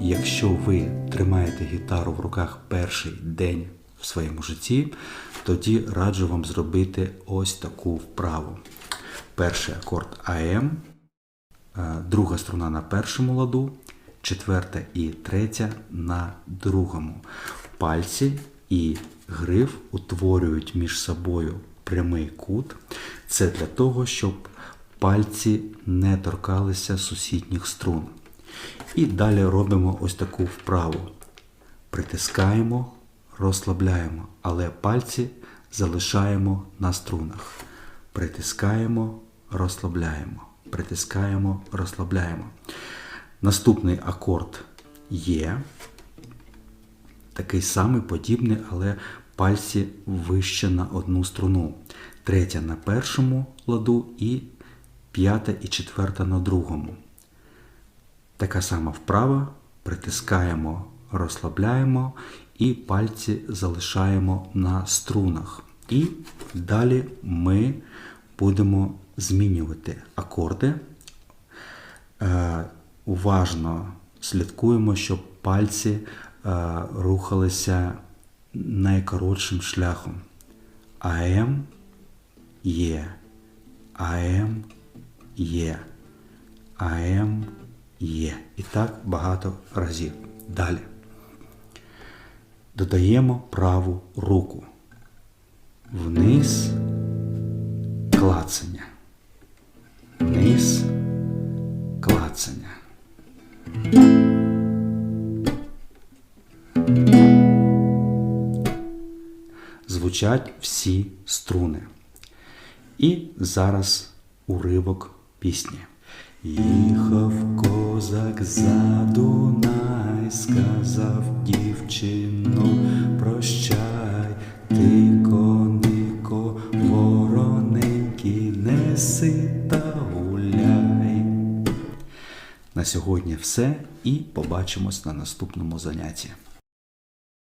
Якщо ви тримаєте гітару в руках перший день в своєму житті, тоді раджу вам зробити ось таку вправу. Перший акорд АМ, е, друга струна на першому ладу, четверта і третя на другому. Пальці і гриф утворюють між собою прямий кут. Це для того, щоб пальці не торкалися сусідніх струн. І далі робимо ось таку вправу. Притискаємо, розслабляємо, але пальці залишаємо на струнах. Притискаємо, розслабляємо. Притискаємо, розслабляємо. Наступний акорд є. Такий самий подібний, але пальці вище на одну струну. Третя на першому ладу і п'ята і четверта на другому. Така сама вправа. Притискаємо, розслабляємо і пальці залишаємо на струнах. І далі ми будемо змінювати акорди. Е, уважно слідкуємо, щоб пальці е, рухалися найкоротшим шляхом. АМ є, АМ є, АМ є. І так багато разів. Далі. Додаємо праву руку. Вниз клацання. Вниз клацання. Звучать всі струни. І зараз уривок пісні. Їхав козак за Дунай, сказав дівчино, прощай, ти конико, вороненький, неси та гуляй. На сьогодні все і побачимось на наступному занятті.